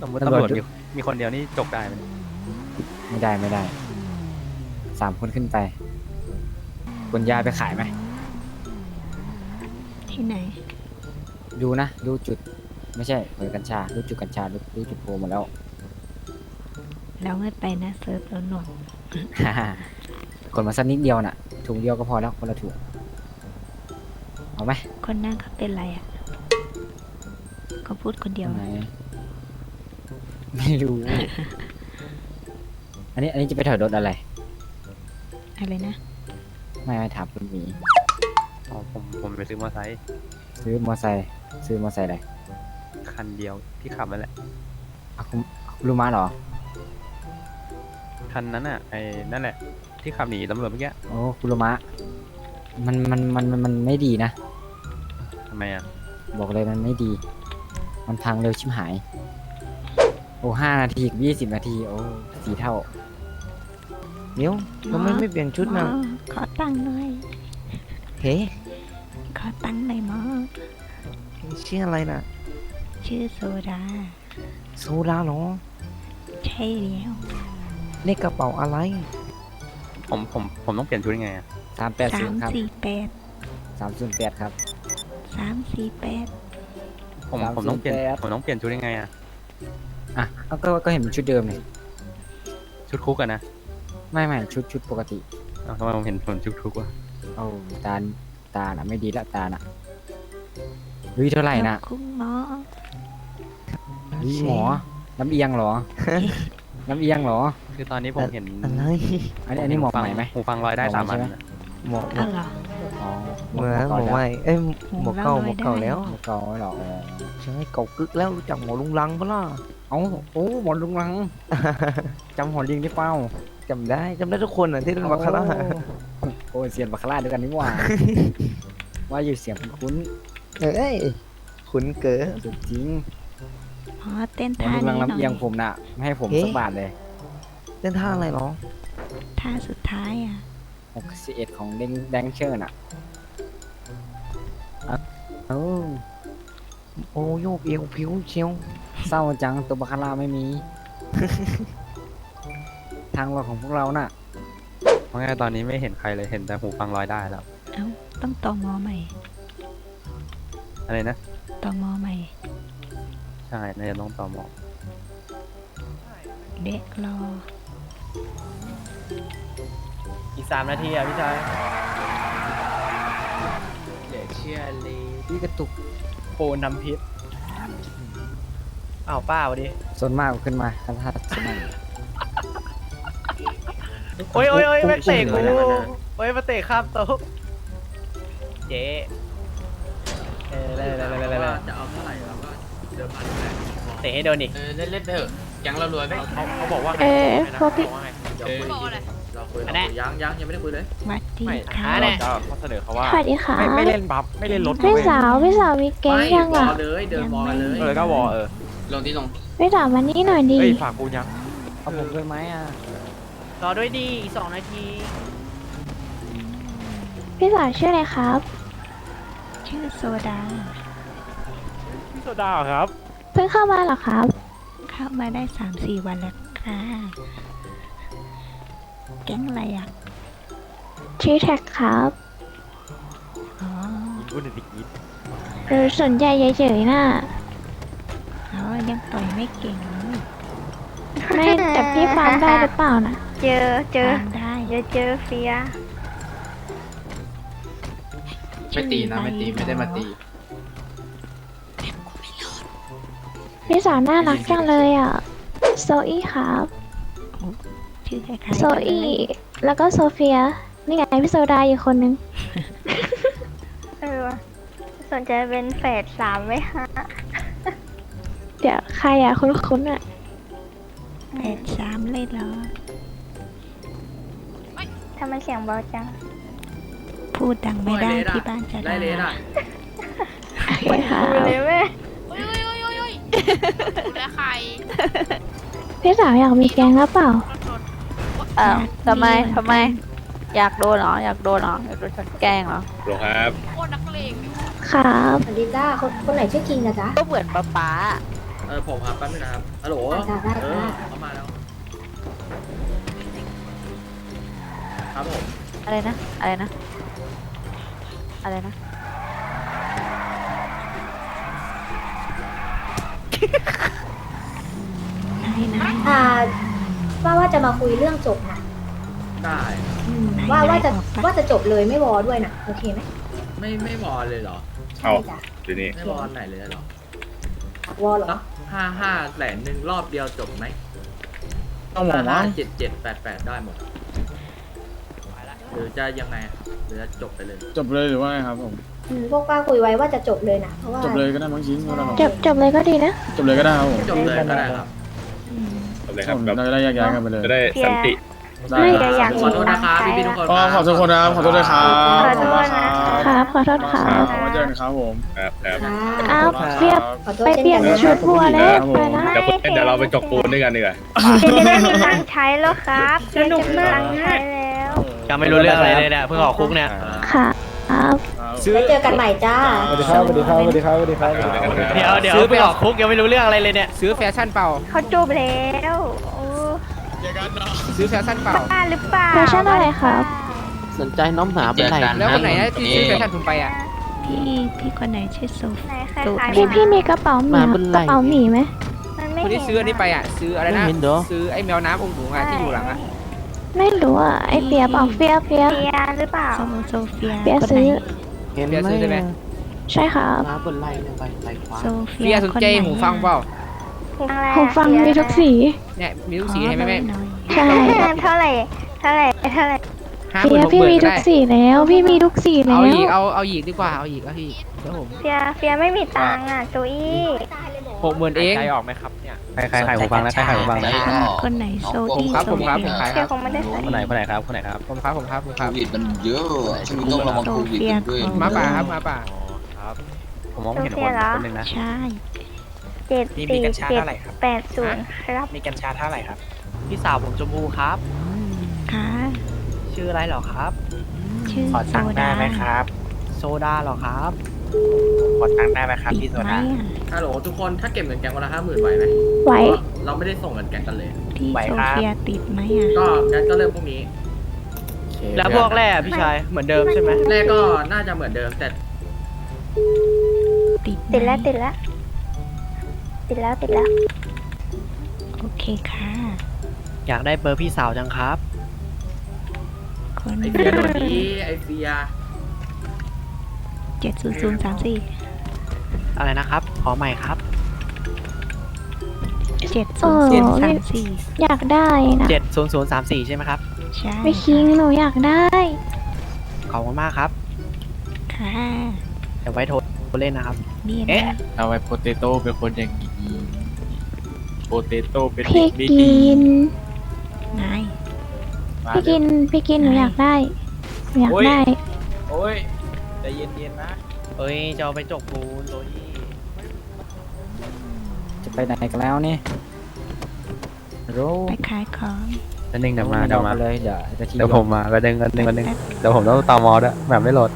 สมมติตำตำรรววจจมีมีคนเดียวนี่จกได้ไหมไม่ได้ไม่ได้ สามคนขึ้นไปคนยาไปขายไหม ที่ไหน ดูนะ ดูจุด ไม่ใช่เปิดกัญชา ดูจุดกัญชา ดูดูจุดโพลหมดแล้ว เราไม่ไปนะเซิร์ฟเราหน่วงคนมาสักนิดเดียวน่ะ ถุงเดียวก็พอแล้วคนละถุงเอาไหมคนนั่งเขาเป็นไรอะเขาพูดคนเดียวไหน ไม่รู้ อันนี้อันนี้จะไปถอยรถอะไร อะไรนะ ไม่ไม่ถามคุณหมีอ๋อผมผมไปซื้อมอเตอร์ไซค์ซื้อมอไซค์ซื้อมอไซค์อะไรคันเดียวที่ขับนั่นแหละอาคุณคุณรู้มาเหรอ คันนั้นอะไอ้นั่นแหละ ที่ขับหนีตำรวจเมื่อกี้โอ้คุรุมะมันมันมันมันมันไม่ดีนะ ทำไมอะบอกเลยมันไม่ดี มันพังเร็วชิบหายโอ้ห้านาทียี่สิบนาทีโอ้สี่เท่าเดี๋ยวทำไมไม่เปลี่ยนชุดหมนะอขอตังค์หน่อย เฮ้ขอตังค์หน่อยหมอ ชื่ออะไรนะชื่อโซดา โซดาเหรอใช่แล้วในกระเป๋าอะไรผมผมผมต้องเปลี่ยนชุดยังไงอะสามแปดสาศูมนย์ครับสี่แปดสามศูนย์แปดครับ สามสี่แปดผมสามผมต้องเปลี่ยนสิบแปด ผมต้องเปลี่ยนชุดยังไงอะ อะเอาก็ก็เห็นเป็นชุดเดิมเลยชุดคุกอะนะไม่ไม่ชุดชุดปกติอ้าวทำไมผมเห็นผมชุดคุกวะโอ้ตาตาน่ะไม่ดีละตาน่ะลุยเท่าไหร่นะขอบคุณหมอลุยหมอน้ำเอียงเหรอ น้ำเอียงเหรอ คือตอนนี้ผมเห็นอะไรอันนี้อันนี้หมอฟังใหม่ไหมหูฟังลอยได้หมอสามใหม่อันใช่ไหมอะหมวกหมอ้าวกเหรออ๋อ เหมือนหมก่วกแล้วใหม่เอ้ยหมวกเก่าหหมมววกกเก่าเก่าได้แล้วเก่าแล้วเหรออ๋อใช่เก่ากึกแล้วรู้จักหมอลุงลังปะล่ะเอ้าโอ้หมอนลุงลังจำหอลิงได้เปล่าจำได้จำได้ทุกคนอะที่เล่นบาคาร่าโอ้โอ้ยเสียงบาคาร่าด้วยกันนี่หว่าว่าอยู่เสียงคุ้นเอ้ยขุนเก๋อๆสุดจริงหมอเต้นหมอนท่าลุงลังนี้หน่ลำเอียงอยผมน่ะไม่ให้ผมเอ๊ะสักบาทเลยเล่นท่าอะไรเหรอท่าสุดท้ายอะหกสิบเอ็ดของเดงแดงเชอร์น่ะ อะเอ้าโอ้โยกเอวผิวเชียวเศร้าจังตัวบาคาร่าไม่มี ทางรอดของพวกเราน่ะ เพราะงั้นตอนนี้ไม่เห็นใครเลยเห็นแต่หูฟังลอยได้แล้ว เอ้า ต้องต่อมอใหม่อะไรนะต่อมอใหม่ ใช่น่าจะต้องต่อหมอเด็กรอ อีกสามนาทีอะพี่ชายเหลือเชื่อเลยพี่กระตุกโปนน้ำพิษอ้าวป้าสวัสดีส่วนมากขึ้นมาคันทัดสมัยโอ้ยโอ้ยโอ้ยแม่งเตะกูอุ้ยโอ้ยมาเตะข้ามโต๊ะเจ๊เออได้ได้ได้ได้ได้จะเอาเท่าไหร่เราก็เดิมพันไปเตะให้โดนดิเออเล่นเล่นๆไปเถอะแก๊งเรารวยไหมเขาเขาบอกว่าเออนะพวกพี่บอกว่าไงเดี๋ยวคุยอีกที เราคุยอัเรานนั้นคุยยังยังยังไม่ได้คุยเลยหวัดดีไม่ค่ะหาแน่จะข้อเสนอเขาว่าสวัสดีค่ะ ไม่ไม่เล่นบัฟไม่เล่นรถพี่เว้ยสาวพี่สาวมีแก๊งไม่ยังวออะลเลยเดินวอลกันเลยเออก็วอเออลงที่ลงพี่สาวมานี่หน่อยดิเฮ้ยฝากกูยังเอาผมด้วยไหมอะรอด้วยดีอีกสองนาทีพี่สาวชื่ออะไรครับ ชื่อโซดา พี่โซดาครับ เพิ่งเข้ามาเหรอครับ เข้ามาได้สามสี่วันแล้วค่ะ แก๊งอะไรอะ ชื่อแท็กครับอ๋อพูดหนึ่งทีหรือสนใจเฉยๆน่ะอ๋อยังต่อยไม่เก่งเลยไม่แต่พี่ฟาร์มได้หรือเปล่านะเจอเจอตามได้เดี๋ยวเจอเฟียไม่ตีนะไม่ตีไม่ได้มาตีพี่สาวน่ารักจังเลยอะโซอี้ครับ ชื่อคล้ายๆกันโซอี้แล้วก็โซเฟีย นี่ไงพี่โซดาอีกคนนึง เออว่ะสนใจเป็นแฝดสามไหมฮะเดี๋ยวใครอะคุ้นๆอะแปดสามเลยเหรอ ทำไมเสียงเบาจัง พูดดังไม่ได้โอ้ยเลสอะที่บ้านจะไล่เลนอะโอเคค่ะ ดูเลยแม่อุ้ยอุ้ยอุ้ยอุ้ยอุ้ยดูแลใคร พี่สาวอยากมีแก๊งหรือเปล่า อ้าอ้าววทำไมทำไม อยากโดนเหรอ อยากโดนเหรอ อยากโดนฉันแกล้งเหรอหรอครับ โคตรนักเลงเลยครับสวัสดีจ้าคนคนไหนชื่อคิงอะจ๊ะ ก็เหมือนป๊าป๊าเออผมครับแป๊บนึงนะครับ ฮัลโหลเออเขามาแล้ว ครับผม อะไรนะ อะไรนะ อะไรนะ จะมาคุยเรื่องจบนะได้ว่าว่าจะว่าจะจบเลยไม่วอด้วยนะโอเคไหมไม่ไม่วอลเลยเหรอ ใช่จ้ะทีนี้ไม่วอลไหนเลยเหรอวอเหรอสักห้าห้าแสนหนึ่งรอบเดียวจบไหมต้องหมอห้าเจ็ดเจ็ดแปดแปดได้หมดหรือจะยังไงอะหรือจะจบไปเลย จบเลยหรือว่าไงครับผมอืมพวกป้าคุยไว้ว่าจะจบเลยนะเพราะว่าจบเลยก็ได้มั้งชิงก็ได้มั้งจบจบเลยก็ดีนะจบเลยก็ได้ครับผมจบเลยก็ได้ครับ จบเลยครับผมแบบเราจะได้แยกย้ายกันไปเลยจะได้สันติ ได้ไม่คเดี๋รัยวบอยากขอโทษนะครับพี่พี่ๆทุกคนอ๋อขอโทษคนนะครับขอโทษด้วยครับขอโทษนะครับ ขอโทษค่ะครับขอเจอกันครับผมครับครับอ้าวครับเรียบครับไปเปลี่ยนชุดบัวแล้วไปนะเดี๋ยวเดี๋ยวเราไปจกปูนด้วยกันดีกว่าจะได้มีตังค์ใช้แล้วครับสนุกมากใช้แล้วยังไม่รู้เรื่องอะไรเลยเนี่ยเพิ่งออกคุกเนี่ยค่ะ ครับครับแล้วเจอกันใหม่จ้า สวัสดีครับสวัสดีครับสวัสดีครับสวัสดีครับเดี๋ยวเดี๋ยวเพิ่งออกคุกยังไม่รู้เรื่องอะไรเลยเนี่ย ซื้อแฟชั่นเปล่า เขาจบแล้วโอ้ซื้อแฟชั่นเปล่า บ้าหรือเปล่าแฟชั่นอะไรครับ สนใจน้องหมาเป็นไรแล้วคนไหนอะที่ซื้อแฟชั่นผมไปอะ พี่พี่คนไหนชื่อโซฟไหนใครขายพี่พี่มีกระเป๋าหมีกระเป๋าหมีไหมมันไม่คนที่เห็นซื้ออันนี้ไปอะ ซื้ออะไรนะ ไม่เห็นเหรอ ซื้อไอ้แมวน้ำองค์หลวงอะที่อยู่หลังอะ ไม่รู้อะไอเปียเปล่าเฟียเฟียเบียร์หรือเปล่า โซโซเฟียเปียคนไหนซื้อ เห็นเฟียซื้อใช่ไหม ใช่ครับมาบนไล่เนี่ยไปไล่ขวาโซเฟีเฟียยสนใจหูฟังเปล่า อะไรหูฟังมีทุกสี เนี่ยมีทุกสีให้ไหมแม่หน่อยใช่ เท่าไหร่ เท่าไหร่เท่าไหร่ห้าหเปีมื่ยนหกหพี่มื่นมีก็ทุกได้ สีแล้ว พี่มีทุกสีแล้เอาว อีกเอาเอาอีกดีกว่าเอาอีกเอาอีกเดี๋ยวผมเฟียเฟียไม่มีตังค์อะโจอี้ หกหมื่นเองใครออกไหมครับเนี่ยใครใครขายหูฟังนะใครขายหูฟังนะคนไหนโซผมดี้ครับโซผมครับเฟีผมยขายคเฟียรับคงไม่ได้ใส่คนไหนคนไหนครับคนไหนครับผมครับผมครับผมครับมันเยอะช่วงนี้ต้องระวังโซโควิดเฟียกันด้วยของมาป่าครับมาป่าผมมองไม่เห็นคนคนหนึ่งนะใช่เจ็ดสี่เจ็ดแปดศูนย์ครับมีกัญชาเท่าไหร่ครับพี่สาวผมชมพูครับค่ะชื่ออะไรเหรอครับชื่อโซดาโซดาเหรอครับ ขอตังค์ได้ไหมครับพี่โซดา ฮัลโหลทุกคนถ้าเก็บเงินแกงวันละห้าหมื่นไหวไหมไหวเพราะเราไม่ได้ส่งเงินแกงกันเลยพี่โซเฟียติดไหมอะ ก็งั้นก็เริ่มพรุ่งนี้แล้วพวกแร่อะพี่ชายเหมือนเดิมใช่ไหมแรกก็น่าจะเหมือนเดิมแต่ติดไหมติดแล้วติดแล้วติดแล้วติดแล้วโอเคค่ะ อยากได้เบอร์พี่สาวจังครับ คนไอเฟียโดนนี้ไอเฟีย เจ็ดศูนย์ศูนย์สามสี่อะไรนะครับ ขอใหม่ครับเจ็ดศูนย์ศูนย์สามสี่อยากได้นะเจ็ดศูนย์ศูนย์สามสี่ใช่ไหมครับ ใช่ไม่คิงหนูอยากได้ ขอบคุณมากครับ ค่ะเดี๋ยวไว้โทรเล่นนะครับ นี่เอ๊ะนะเอาไว้โปเตโต้เป็นคนอย่างนี้โปเตโต้เป็นพี่ไม่กิดีนนายพี่กินพี่กินหนูอยากได้หนูอยากได้ โอ้ย ใจเย็นๆนะเอ้ยจะเอาไปจกปูนโซยี่จะไปไหนกันแล้วนี่โรไปขายของแล้วนึงเดี๋ยวมาเดี๋ยวมา เลยเดี๋ยวจะทิ้งเดี๋ยวผมมาก็ดึงก็ดึงก็ดึงเดี๋ยวผมต้องตอมอด้วยแบบไม่โหลด